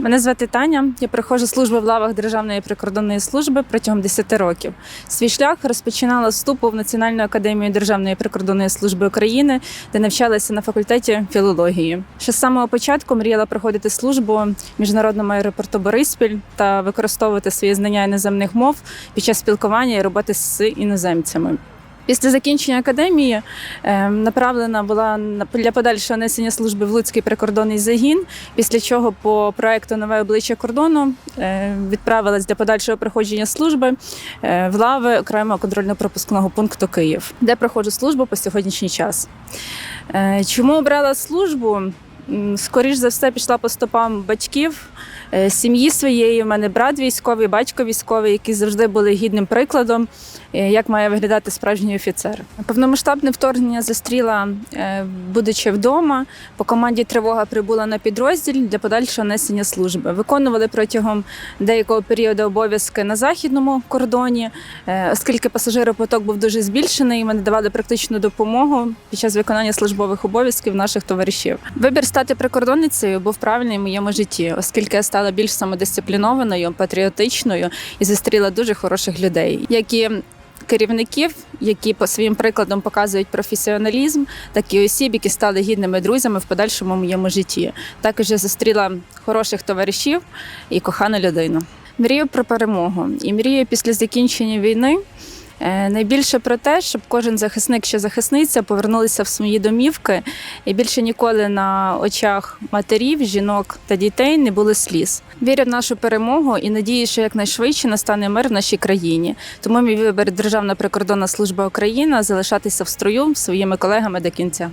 Мене звати Таня. Я проходжу службу в лавах Державної прикордонної служби протягом 10 років. Свій шлях розпочинала вступу в Національну академію Державної прикордонної служби України, де навчалася на факультеті філології. Ще з самого початку мріяла проходити службу в міжнародному аеропорту Бориспіль та використовувати свої знання іноземних мов під час спілкування і роботи з іноземцями. Після закінчення академії е, направлена була для подальшого несення служби в Луцький прикордонний загін. Після чого по проекту Нове обличчя кордону е, відправилась для подальшого проходження служби е, в лави окремого контрольно-пропускного пункту Київ, де проходжу службу по сьогоднішній час. Е, Чому обрала службу? Скоріш за все, пішла по стопам батьків, е, сім'ї своєї. У мене брат військовий, батько військовий, які завжди були гідним прикладом, е, як має виглядати справжній офіцер. Повномасштабне вторгнення зустріла, е, будучи вдома. По команді тривога прибула на підрозділ для подальшого несення служби. Виконували протягом деякого періоду обов'язки на західному кордоні, оскільки пасажиропоток був дуже збільшений. Ми надавали практичну допомогу під час виконання службових обов'язків наших товаришів. Вибір стати прикордонницею був правильний в моєму житті, оскільки я стала більш самодисциплінованою, патріотичною і зустріла дуже хороших людей, які Керівників, які по своїм прикладом показують професіоналізм, так і осіб, які стали гідними друзями в подальшому моєму житті. Також я зустріла хороших товаришів і кохану людину. Мрію про перемогу і мрію після закінчення війни. Е, Найбільше про те, щоб кожен захисник чи захисниця повернулися в свої домівки і більше ніколи на очах матерів, жінок та дітей не було сліз. Вірю в нашу перемогу і надію, що якнайшвидше настане мир в нашій країні. Тому мій вибір Державна прикордонна служба Україна залишатися в строю своїми колегами до кінця.